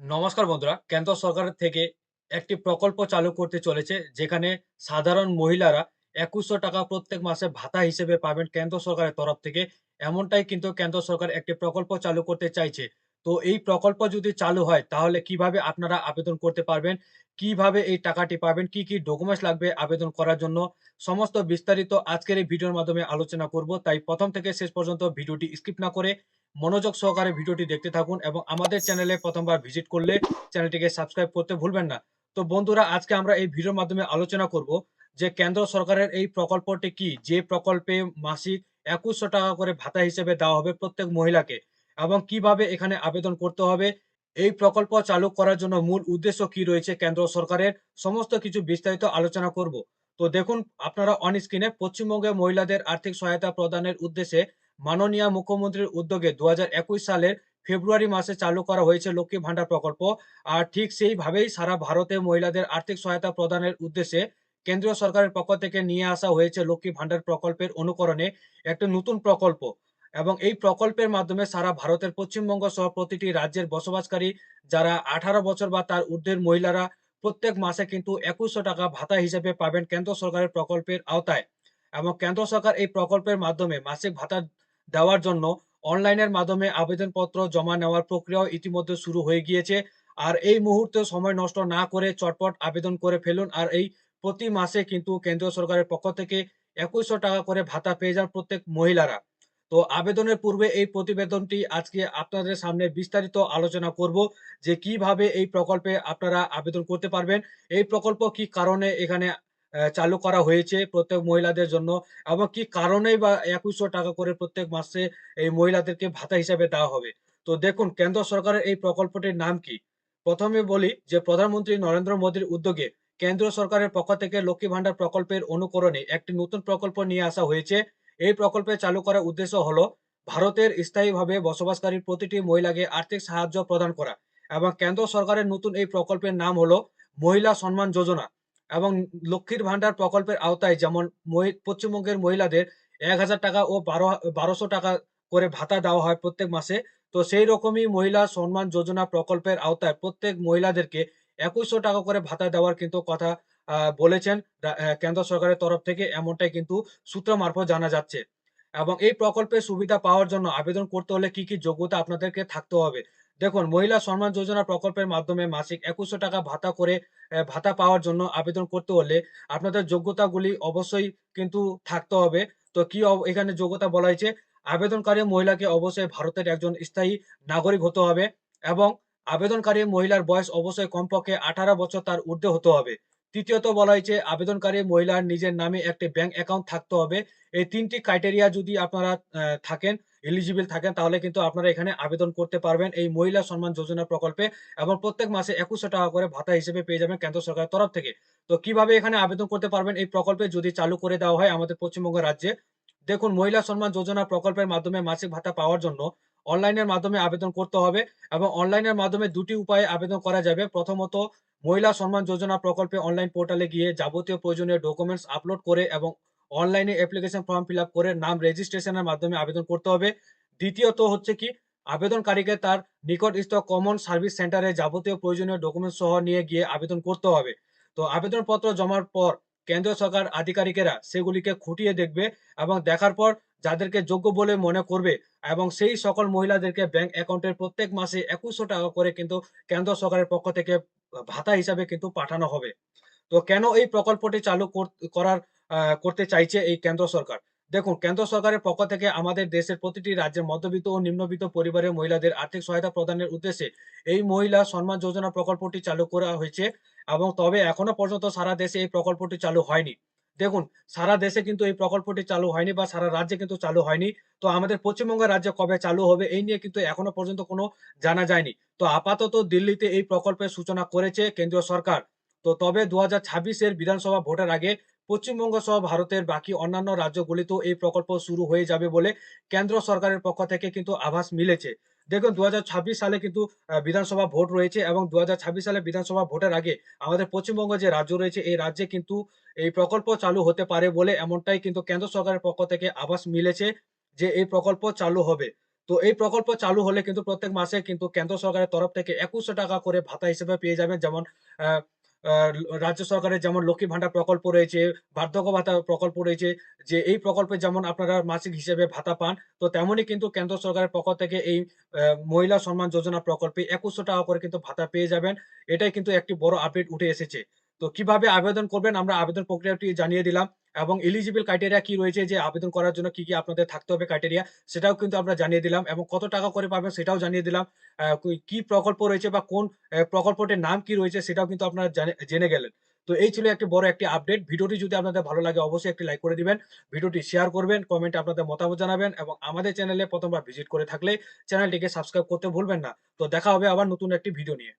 নমস্কার বন্ধুরা, কেন্দ্র সরকারের থেকে একটি প্রকল্প চালু করতে চলেছে, যেখানে সাধারণ মহিলারা একুশশো টাকা প্রত্যেক মাসে ভাতা হিসেবে পাবেন কেন্দ্র সরকারের তরফ থেকে। এমনটাই কিন্তু কেন্দ্র সরকার একটি প্রকল্প চালু করতে চাইছে। তো এই প্রকল্প যদি চালু হয়, তাহলে কীভাবে আপনারা আবেদন করতে পারবেন? কীভাবে এই টাকাটি পাবেন? কি কি ডকুমেন্টস লাগবে আবেদন করার জন্য? সমস্ত বিস্তারিত আজকের এই ভিডিওর মাধ্যমে আলোচনা করব। তাই প্রথম থেকে শেষ পর্যন্ত ভিডিওটি স্কিপ না করে মনোযোগ সহকারে ভিডিওটি দেখতে থাকুন এবং আমাদের চ্যানেলে প্রথমবার ভিজিট করলে চ্যানেলটিকে সাবস্ক্রাইব করতে ভুলবেন না। তো বন্ধুরা, আজকে আমরা এই ভিডিওর মাধ্যমে আলোচনা করব যে কেন্দ্র সরকারের এই প্রকল্পটি কি? যে প্রকল্পে মাসিক একুশশো টাকা করে ভাতা হিসেবে দেওয়া হবে প্রত্যেক মহিলাকে এবং কীভাবে এখানে আবেদন করতে হবে, এই প্রকল্প চালু করার জন্য মূল উদ্দেশ্য কি রয়েছে কেন্দ্র সরকারের, সমস্ত কিছু বিস্তারিত আলোচনা করব। তো দেখুন, আপনারা অন স্ক্রিনে পশ্চিমবঙ্গে মহিলাদের আর্থিক সহায়তা প্রদানের উদ্দেশ্যে মাননীয় মুখ্যমন্ত্রীর উদ্যোগে দু হাজার একুশ সালের ফেব্রুয়ারি মাসে চালু করা হয়েছে লক্ষ্মী ভান্ডার প্রকল্প। আর ঠিক সেইভাবেই সারা ভারতে মহিলাদের আর্থিক সহায়তা প্রদানের উদ্দেশ্যে কেন্দ্রীয় সরকারের পক্ষ থেকে নিয়ে আসা হয়েছে লক্ষ্মী ভান্ডার প্রকল্পের অনুকরণে একটা নতুন প্রকল্প। এবং এই প্রকল্পের মাধ্যমে সারা ভারতের পশ্চিমবঙ্গ সহ প্রতিটি রাজ্যের বসবাসকারী যারা আঠারো বছর বা তার ঊর্ধ্বের মহিলারা প্রত্যেক মাসে কিন্তু একুশশো টাকা ভাতা হিসেবে পাবেন কেন্দ্র সরকারের প্রকল্পের আওতায়। এবং কেন্দ্র সরকার এই প্রকল্পের মাধ্যমে মাসিক ভাতা দেওয়ার জন্য অনলাইনের মাধ্যমে আবেদনপত্র জমা নেওয়ার প্রক্রিয়াও ইতিমধ্যে শুরু হয়ে গিয়েছে। আর এই মুহূর্তে সময় নষ্ট না করে চটপট আবেদন করে ফেলুন। আর এই প্রতি মাসে কিন্তু কেন্দ্রীয় সরকারের পক্ষ থেকে একুশশো টাকা করে ভাতা পেয়ে যান প্রত্যেক মহিলারা। তো আবেদনের পূর্বে এই প্রতিবেদনটি আজকে আপনাদের সামনে বিস্তারিত আলোচনা করব যে কীভাবে এই প্রকল্পে আপনারা আবেদন করতে পারবেন। এই প্রকল্প কি কারণে এখানে চালু করা হয়েছে প্রত্যেক মহিলাদের জন্য। এবং কি কারণেই বা একুশশো টাকা করে প্রত্যেক মাসে এই মহিলাদেরকে ভাতা হিসাবে দেওয়া হবে? তো দেখুন, কেন্দ্র সরকারের এই প্রকল্পটির নাম কি? প্রথমে বলি যে, প্রধানমন্ত্রী নরেন্দ্র মোদীর উদ্যোগে কেন্দ্র সরকারের পক্ষ থেকে লক্ষ্মী ভান্ডার প্রকল্পের অনুকরণে একটি নতুন প্রকল্প নিয়ে আসা হয়েছে। এই প্রকল্পে চালু করার উদ্দেশ্য হলো ভারতের স্থায়ীভাবে বসবাসকারী প্রতিটি মহিলাকে আর্থিক সাহায্য প্রদান করা। এবং কেন্দ্র সরকারের নতুন এই প্রকল্পের নাম হলো মহিলা সম্মান যোজনা। এবং লক্ষ্মীর ভান্ডার প্রকল্পের আওতায় যেমন পশ্চিমবঙ্গের মহিলাদের এক হাজার টাকা ও বারো, বারোশো টাকা করে ভাতা দেওয়া হয় প্রত্যেক মাসে। তো সেই রকমই মহিলা সম্মান যোজনা প্রকল্পের আওতায় প্রত্যেক মহিলাদেরকে একুশশো টাকা করে ভাতা দেওয়ার কিন্তু কথা বলেছেন কেন্দ্র সরকারের তরফ থেকে এমনটাই কিন্তু সূত্র মারফত জানা যাচ্ছে। এবং এই প্রকল্পের সুবিধা পাওয়ার জন্য আবেদন করতে হলে কি কি যোগ্যতা আপনাদেরকে থাকতে হবে? দেখুন, মহিলা সম্মান যোজনা প্রকল্পের মাধ্যমে মাসিক একুশশো টাকা ভাতা করে ভাতা পাওয়ার জন্য আবেদন করতে হলে আপনাদের যোগ্যতাগুলি অবশ্যই কিন্তু থাকতে হবে। তো কি এখানে যোগ্যতা বলা হয়েছে, আবেদনকারী মহিলাকে অবশ্যই ভারতের একজন স্থায়ী নাগরিক হতে হবে এবং আবেদনকারী মহিলার বয়স অবশ্যই কমপক্ষে আঠারো বছর তার ঊর্ধ্বে হতে হবে। তৃতীয়ত বলা হয়েছে, আবেদনকারী মহিলার নিজের নামে একটি ব্যাংক অ্যাকাউন্ট থাকতে হবে। এই তিনটি ক্রাইটেরিয়া যদি আপনারা থাকেন এলিজিবল থাকেন, তাহলে কিন্তু আপনারা এখানে আবেদন করতে পারবেন এই মহিলা সম্মান যোজনা প্রকল্পে এবং প্রত্যেক মাসে একুশশো টাকা করে ভাতা হিসেবে পেয়ে যাবেন কেন্দ্র সরকারের তরফ থেকে। তো কীভাবে এখানে আবেদন করতে পারবেন এই প্রকল্পে যদি চালু করে দেওয়া হয় আমাদের পশ্চিমবঙ্গ রাজ্যে? দেখুন, মহিলা সম্মান যোজনা প্রকল্পের মাধ্যমে মাসিক ভাতা পাওয়ার জন্য অনলাইনের মাধ্যমে আবেদন করতে হবে এবং অনলাইনের মাধ্যমে দুটি উপায়ে আবেদন করা যাবে। প্রথমত, মহিলা সম্মান যোজনা প্রকল্পে অনলাইন পোর্টালে গিয়ে যাবতীয় প্রয়োজনীয় ডকুমেন্টস আপলোড করে এবং অনলাইনে অ্যাপ্লিকেশন ফর্ম ফিল করে নাম রেজিস্ট্রেশনের মাধ্যমে আবেদন করতে হবে। দ্বিতীয়ত হচ্ছে কি, আবেদনকারীকে তার নিকটস্থ কমন সার্ভিস সেন্টারে যাবতীয় প্রয়োজনীয় ডকুমেন্ট সহ নিয়ে গিয়ে আবেদন করতে হবে। তো আবেদনপত্র জমার পর কেন্দ্রীয় সরকার আধিকারিকেরা সেগুলিকে খুঁটিয়ে দেখবে এবং দেখার পর যাদেরকে যোগ্য বলে মনে করবে এবং সেই সকল মহিলাদেরকে ব্যাংক অ্যাকাউন্টের প্রত্যেক মাসে একুশশো টাকা করে কিন্তু কেন্দ্র সরকারের পক্ষ থেকে ভাতা হিসাবে কিন্তু পাঠানো হবে। তো কেন এই প্রকল্পটি চালু কর- করার করতে চাইছে এই কেন্দ্র সরকার। দেখুন, কেন্দ্র সরকারের পক্ষ থেকে আমাদের দেশের প্রতিটি রাজ্যের মধ্যবিত্ত ও নিম্নবিত্ত পরিবারের মহিলাদের আর্থিক সহায়তা প্রদানের উদ্দেশ্যে এই মহিলা সম্মান যোজনা প্রকল্পটি চালু করা হয়েছে এবং তবে এখনও পর্যন্ত সারা দেশে এই প্রকল্পটি চালু হয়নি। দেখুন, সারা দেশে কিন্তু এই প্রকল্পটি চালু হয়নি বা সারা রাজ্যে কিন্তু চালু হয়নি। তো আমাদের পশ্চিমবঙ্গ রাজ্যে কবে চালু হবে এই নিয়ে কিন্তু এখনও পর্যন্ত কোনো জানা যায়নি। তো আপাতত দিল্লিতে এই প্রকল্পের সূচনা করেছে কেন্দ্রীয় সরকার। তো তবে দু হাজার ছাব্বিশের বিধানসভা ভোটের আগে পশ্চিমবঙ্গ সহ ভারতের বাকি অন্যান্য রাজ্যগুলিতেও এই প্রকল্প শুরু হয়ে যাবে বলে কেন্দ্র সরকারের পক্ষ থেকে কিন্তু আভাস মিলেছে দেখুন দু হাজার ছাব্বিশ সালে কিন্তু বিধানসভা ভোট রয়েছে এবং দুহাজার ছাব্বিশ সালে বিধানসভা ভোটের আগে আমাদের পশ্চিমবঙ্গ যে রাজ্য রয়েছে, এই রাজ্যে কিন্তু এই প্রকল্প চালু হতে পারে বলে এমনটাই কিন্তু কেন্দ্র সরকারের পক্ষ থেকে আভাস মিলেছে যে এই প্রকল্প চালু হবে তো এই প্রকল্প চালু হলে কিন্তু প্রত্যেক মাসে কিন্তু কেন্দ্র সরকারের তরফ থেকে একুশশো টাকা করে ভাতা হিসেবে পেয়ে যাবেন। যেমন আ আ রাজ্য সরকারের যেমন লক্ষ্মী ভান্ডার প্রকল্প রয়েছে, বার্ধক্য ভাতা প্রকল্প রয়েছে। যে এই প্রকল্পে যেমন আপনারা মাসিক হিসেবে ভাতা পান, তো তেমনই কিন্তু কেন্দ্র সরকারের পক্ষ থেকে এই মহিলা সম্মান যোজনা প্রকল্পে একুশশো টাকা করে কিন্তু ভাতা পেয়ে যাবেন। এটাই কিন্তু একটি বড় আপডেট উঠে এসেছে। তো কীভাবে আবেদন করবেন আমরা আবেদন প্রক্রিয়াটি জানিয়ে দিলাম এবং এলিজিবল ক্রাইটেরিয়া কি রয়েছে যে আবেদন করার জন্য কি, কি আপনাদের থাকতে হবে ক্রাইটেরিয়া সেটাও কিন্তু আমরা জানিয়ে দিলাম এবং কত টাকা করে পাবেন সেটাও জানিয়ে দিলাম। কি প্রকল্প রয়েছে বা কোন প্রকল্পটির নাম কি রয়েছে সেটাও কিন্তু আপনারা জানে গেলেন। তো এই ছিল একটি বড় একটি আপডেট। ভিডিওটি যদি আপনাদের ভালো লাগে অবশ্যই একটি লাইক করে দিবেন। ভিডিওটি শেয়ার করবেন, কমেন্টে আপনাদের মতামত জানাবেন এবং আমাদের চ্যানেলে প্রথমবার ভিজিট করে থাকলে চ্যানেলটিকে সাবস্ক্রাইব করতে ভুলবেন না। তো দেখা হবে আবার নতুন একটি ভিডিও নিয়ে।